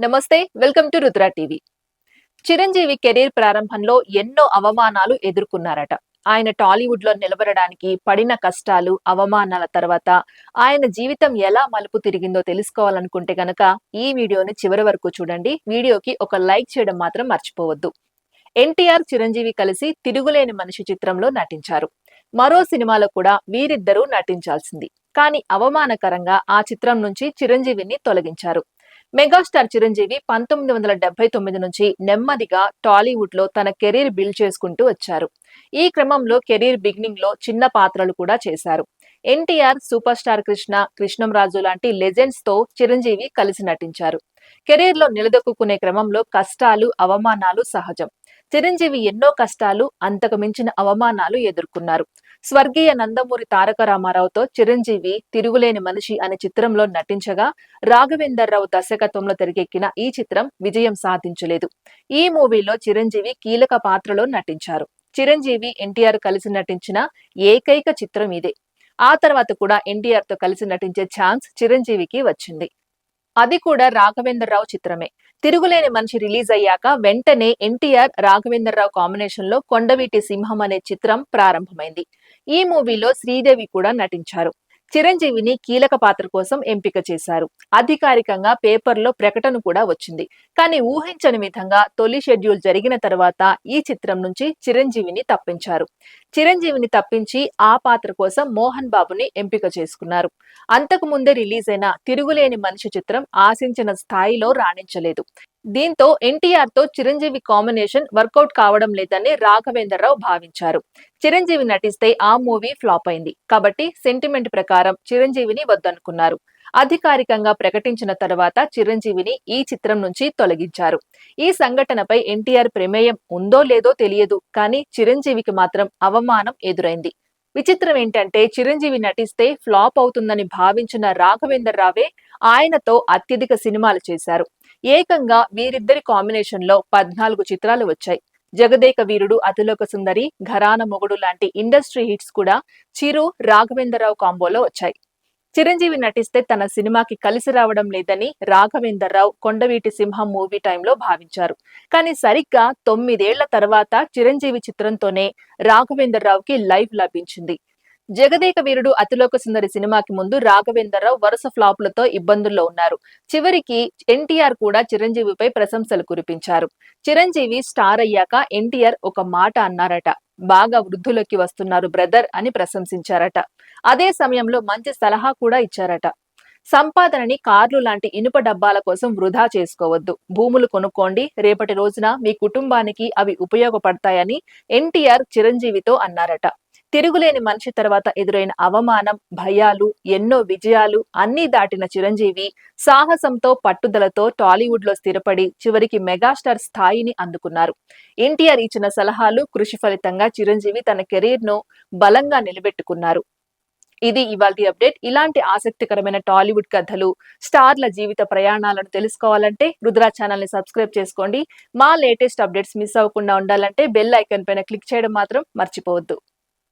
నమస్తే welcome to Rudra TV. Chiranjeevi career ప్రారంభంలో ఎన్నో అవమానాలు ఎదుర్కొన్నారట. ఆయన టాలీవుడ్లో నిలబడడానికి పడిన కష్టాలు అవమానాల తర్వాత ఆయన జీవితం ఎలా మలుపు తిరిగిందో తెలుసుకోవాలనుకుంటే గనక ఈ వీడియోని చివరి వరకు చూడండి. వీడియోకి ఒక లైక్ చేయడం మాత్రం మర్చిపోవద్దు. ఎన్టీఆర్ చిరంజీవి కలిసి తిరుగులేని మనిషి చిత్రంలో నటించారు. మరో సినిమాలో కూడా వీరిద్దరూ నటించాల్సింది. కానీ అవమానకరంగా ఆ చిత్రం నుంచి చిరంజీవిని తొలగించారు. మెగాస్టార్ చిరంజీవి పంతొమ్మిది వందల డెబ్బై తొమ్మిది నుంచి నెమ్మదిగా టాలీవుడ్లో తన కెరీర్ బిల్డ్ చేసుకుంటూ వచ్చారు. ఈ క్రమంలో కెరీర్ బిగినింగ్లో చిన్న పాత్రలు కూడా చేశారు. ఎన్టీఆర్ సూపర్ స్టార్ కృష్ణ కృష్ణంరాజు లాంటి లెజెండ్స్తో చిరంజీవి కలిసి నటించారు. కెరీర్లో నిలదొక్కునే క్రమంలో కష్టాలు అవమానాలు సహజం. చిరంజీవి ఎన్నో కష్టాలు అంతకు మించిన అవమానాలు ఎదుర్కొన్నారు. స్వర్గీయ నందమూరి తారక రామారావుతో చిరంజీవి తిరుగులేని మనిషి అనే చిత్రంలో నటించగా రాఘవేందర్ రావు దర్శకత్వంలో తెరకెక్కిన ఈ చిత్రం విజయం సాధించలేదు. ఈ మూవీలో చిరంజీవి కీలక పాత్రలో నటించారు. చిరంజీవి ఎన్టీఆర్ కలిసి నటించిన ఏకైక చిత్రం ఇదే. ఆ తర్వాత కూడా ఎన్టీఆర్తో కలిసి నటించే ఛాన్స్ చిరంజీవికి వచ్చింది. అది కూడా రాఘవేంద్రరావు చిత్రమే. తిరుగులేని మనిషి రిలీజ్ అయ్యాక వెంటనే ఎన్టీఆర్ రాఘవేంద్రరావు కాంబినేషన్లో కొండవీటి సింహం అనే చిత్రం ప్రారంభమైంది. ఈ మూవీలో శ్రీదేవి కూడా నటించారు. చిరంజీవిని కీలక పాత్ర కోసం ఎంపిక చేశారు. అధికారికంగా పేపర్లో ప్రకటన కూడా వచ్చింది. కానీ ఊహించని విధంగా తొలి షెడ్యూల్ జరిగిన తర్వాత ఈ చిత్రం నుంచి చిరంజీవిని తప్పించారు. చిరంజీవిని తప్పించి ఆ పాత్ర కోసం మోహన్ బాబుని ఎంపిక చేసుకున్నారు. అంతకు ముందే రిలీజ్ అయిన తిరుగులేని మనిషి చిత్రం ఆశించిన స్థాయిలో రాణించలేదు. దీంతో ఎన్టీఆర్తో చిరంజీవి కాంబినేషన్ వర్కౌట్ కావడం లేదని రాఘవేంద్రరావు భావించారు. చిరంజీవి నటిస్తే ఆ మూవీ ఫ్లాప్ అయింది. కాబట్టి సెంటిమెంట్ ప్రకారం చిరంజీవిని వద్దనుకున్నారు. అధికారికంగా ప్రకటించిన తర్వాత చిరంజీవిని ఈ చిత్రం నుంచి తొలగించారు. ఈ సంఘటనపై ఎన్టీఆర్ ప్రమేయం ఉందో లేదో తెలియదు. కానీ చిరంజీవికి మాత్రం అవమానం ఎదురైంది. విచిత్రం ఏంటంటే చిరంజీవి నటిస్తే ఫ్లాప్ అవుతుందని భావించిన రాఘవేందర్ రావే ఆయనతో అత్యధిక సినిమాలు చేశారు. ఏకంగా వీరిద్దరి కాంబినేషన్లో పద్నాలుగు చిత్రాలు వచ్చాయి. జగదేక వీరుడు అతిలోక సుందరి ఘరాన మొగుడు లాంటి ఇండస్ట్రీ హిట్స్ కూడా చిరు రాఘవేంద్రరావు కాంబోలో వచ్చాయి. చిరంజీవి నటిస్తే తన సినిమాకి కలిసి రావడం లేదని రాఘవేందర్రావు కొండవీటి సింహం మూవీ టైంలో భావించారు. కానీ సరిగ్గా తొమ్మిదేళ్ళ తర్వాత చిరంజీవి చిత్రంతోనే రాఘవేందర్రావుకి లైవ్ లభించింది. జగదేక వీరుడు అతిలోక సుందరి సినిమాకి ముందు రాఘవేంద్రరావు వరుస ఫ్లాపులతో ఇబ్బందుల్లో ఉన్నారు. చివరికి ఎన్టీఆర్ కూడా చిరంజీవిపై ప్రశంసలు కురిపించారు. చిరంజీవి స్టార్ అయ్యాక ఎన్టీఆర్ ఒక మాట అన్నారట. బాగా వృద్ధులకి వస్తున్నారు బ్రదర్ అని ప్రశంసించారట. అదే సమయంలో మంచి సలహా కూడా ఇచ్చారట. సంపాదనని కార్లు లాంటి ఇనుప డబ్బాల కోసం వృధా చేసుకోవద్దు. భూములు కొనుక్కోండి రేపటి రోజున మీ కుటుంబానికి అవి ఉపయోగపడతాయని ఎన్టీఆర్ చిరంజీవితో అన్నారట. తిరుగులేని మనిషి తర్వాత ఎదురైన అవమానం భయాలు ఎన్నో విజయాలు అన్నీ దాటిన చిరంజీవి సాహసంతో పట్టుదలతో టాలీవుడ్లో స్థిరపడి చివరికి మెగాస్టార్ స్థాయిని అందుకున్నారు. ఎన్టీఆర్ ఇచ్చిన సలహాలు కృషి ఫలితంగా చిరంజీవి తన కెరీర్ను బలంగా నిలబెట్టుకున్నారు. ఇది ఇవాళ అప్డేట్. ఇలాంటి ఆసక్తికరమైన టాలీవుడ్ కథలు స్టార్ల జీవిత ప్రయాణాలను తెలుసుకోవాలంటే రుద్రా ఛానల్ని సబ్స్క్రైబ్ చేసుకోండి. మా లేటెస్ట్ అప్డేట్స్ మిస్ అవ్వకుండా ఉండాలంటే బెల్ ఐకన్ పైన క్లిక్ చేయడం మాత్రం మర్చిపోవద్దు.